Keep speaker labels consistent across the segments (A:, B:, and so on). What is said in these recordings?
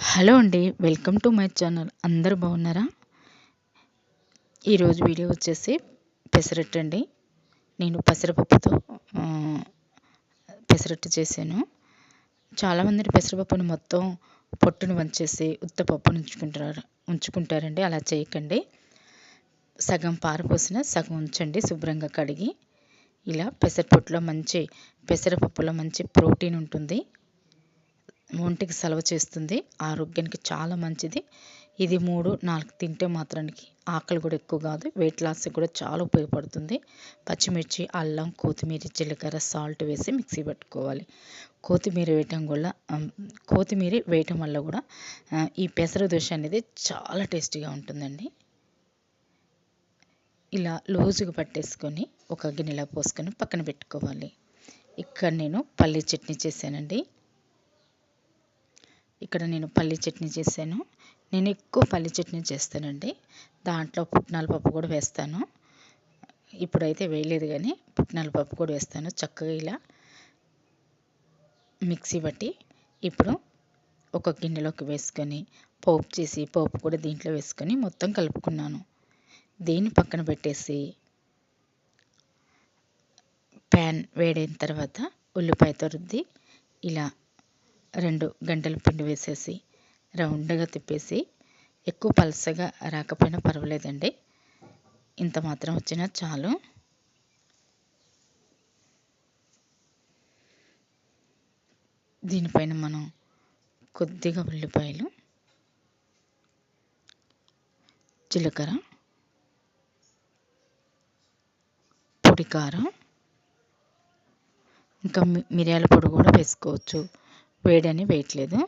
A: Hello అండి welcome to my channel. అందరు బాగున్నారా? ఈరోజు వీడియో వచ్చేసి పెసరట్టు అండి. నేను పెసరపప్పుతో పెసరట్టు చేశాను. చాలామంది పెసరపప్పును మొత్తం పొట్టును వంచేసి ఉత్తపప్పును ఉంచుకుంటారు ఉంచుకుంటారండి. అలా చేయకండి. సగం పారపోసిన సగం ఉంచండి శుభ్రంగా కడిగి. ఇలా పెసరపొట్టులో మంచి పెసరపప్పులో మంచి ప్రోటీన్ ఉంటుంది. ఒంటికి సలవ చేస్తుంది. ఆరోగ్యానికి చాలా మంచిది. ఇది మూడు నాలుగు తింటే మాత్రానికి ఆకలి కూడా ఎక్కువ కాదు. వెయిట్ లాస్కి కూడా చాలా ఉపయోగపడుతుంది. పచ్చిమిర్చి అల్లం కొత్తిమీర జీలకర్ర సాల్ట్ వేసి మిక్సీ పెట్టుకోవాలి. కొత్తిమీర వేయటం వల్ల కొత్తిమీర వేయటం వల్ల కూడా ఈ పెసర దోశ అనేది చాలా టేస్టీగా ఉంటుందండి. ఇలా లూజుగా పట్టేసుకొని ఒక గిన్నెలో పోసుకొని పక్కన పెట్టుకోవాలి. ఇక్కడ నేను పల్లీ చట్నీ చేశానండి. ఇక్కడ నేను పల్లి చట్నీ చేశాను. నేను ఎక్కువ పల్లి చట్నీ చేస్తానండి. దాంట్లో పుట్నాల పప్పు కూడా వేస్తాను. ఇప్పుడైతే వేయలేదు కానీ పుట్నాల పప్పు కూడా వేస్తాను చక్కగా ఇలా మిక్సీ బట్టి ఇప్పుడు ఒక గిన్నెలోకి వేసుకొని పోపు చేసి పోపు కూడా దీంట్లో వేసుకొని మొత్తం కలుపుకున్నాను. దీన్ని పక్కన పెట్టేసి ప్యాన్ వేడైన తర్వాత ఉల్లిపాయతో రుద్ది ఇలా రెండు గంటల పిండి వేసేసి రౌండ్గా తిప్పేసి ఎక్కువ పలసగా రాకపోయినా పర్వాలేదండి. ఇంత మాత్రం వచ్చినా చాలు. దీనిపైన మనం కొద్దిగా ఉల్లిపాయలు జీలకర్ర పొడి కారం ఇంకా మిరియాల పొడి కూడా వేసుకోవచ్చు. వేడని వేయట్లేదు.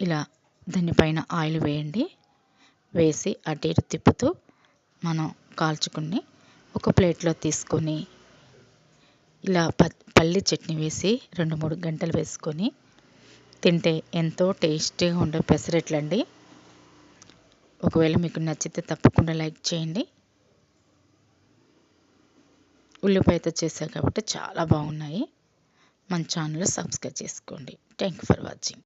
A: ఇలా దానిపైన ఆయిల్ వేయండి. వేసి అటు ఇటు తిప్పుతూ మనం కాల్చుకుని ఒక ప్లేట్లో తీసుకొని ఇలా ప పల్లి చట్నీ వేసి రెండు మూడు గంటలు వేసుకొని తింటే ఎంతో టేస్టీగా ఉండే పెసరెట్లండి. ఒకవేళ మీకు నచ్చితే తప్పకుండా లైక్ చేయండి. ఉల్లిపాయతో చేశారు కాబట్టి చాలా బాగున్నాయి. మన ఛానల్ సబ్స్క్రైబ్ చేసుకోండి. Thank you for watching.